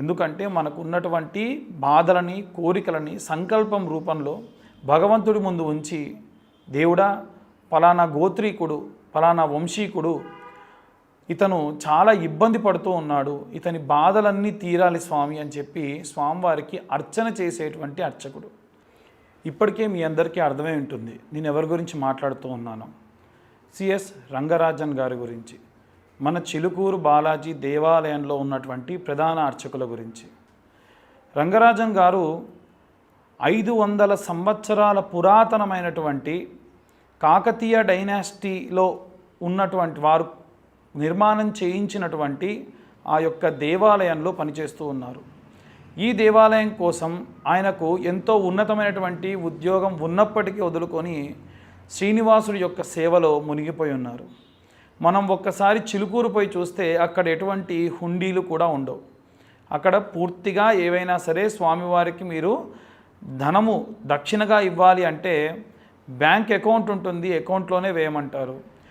ఎందుకంటే మనకు ఉన్నటువంటి బాధలని కోరికలని సంకల్పం రూపంలో భగవంతుడి ముందు ఉంచి దేవుడా పలానా గోత్రీకుడు పలానా వంశీకుడు ఇతను చాలా ఇబ్బంది పడుతూ ఉన్నాడు. ఇతని బాధలన్నీ తీరాలి స్వామి అని చెప్పి స్వామివారికి అర్చన చేసేటువంటి అర్చకుడు. ఇప్పటికే మీ అందరికీ అర్థమై ఉంటుంది. నేను ఎవరి గురించి మాట్లాడుతూ ఉన్నాను? సిఎస్ రంగరాజన్ గారి గురించి. మన చిలుకూరు బాలాజీ దేవాలయంలో ఉన్నటువంటి ప్రధాన అర్చకుల గురించి. రంగరాజన్ గారు ఐదు వందల సంవత్సరాల పురాతనమైనటువంటి కాకతీయ డైనాసిటీలో ఉన్నటువంటి వారు నిర్మాణం చేయించినటువంటి ఆ యొక్క దేవాలయంలో పనిచేస్తూ ఉన్నారు. ఈ దేవాలయం కోసం ఆయనకు ఎంతో ఉన్నతమైనటువంటి ఉద్యోగం ఉన్నప్పటికీ వదులుకొని శ్రీనివాసుడి యొక్క సేవలో మునిగిపోయి ఉన్నారు. మనం ఒక్కసారి చిలుకూరు పోయి చూస్తే అక్కడ ఎటువంటి హుండీలు కూడా ఉండవు. అక్కడ పూర్తిగా ఏవైనా సరే స్వామివారికి మీరు ధనము దక్షిణగా ఇవ్వాలి అంటే బ్యాంక్ అకౌంట్ ఉంటుంది అకౌంట్లోనే వేయమంటారు.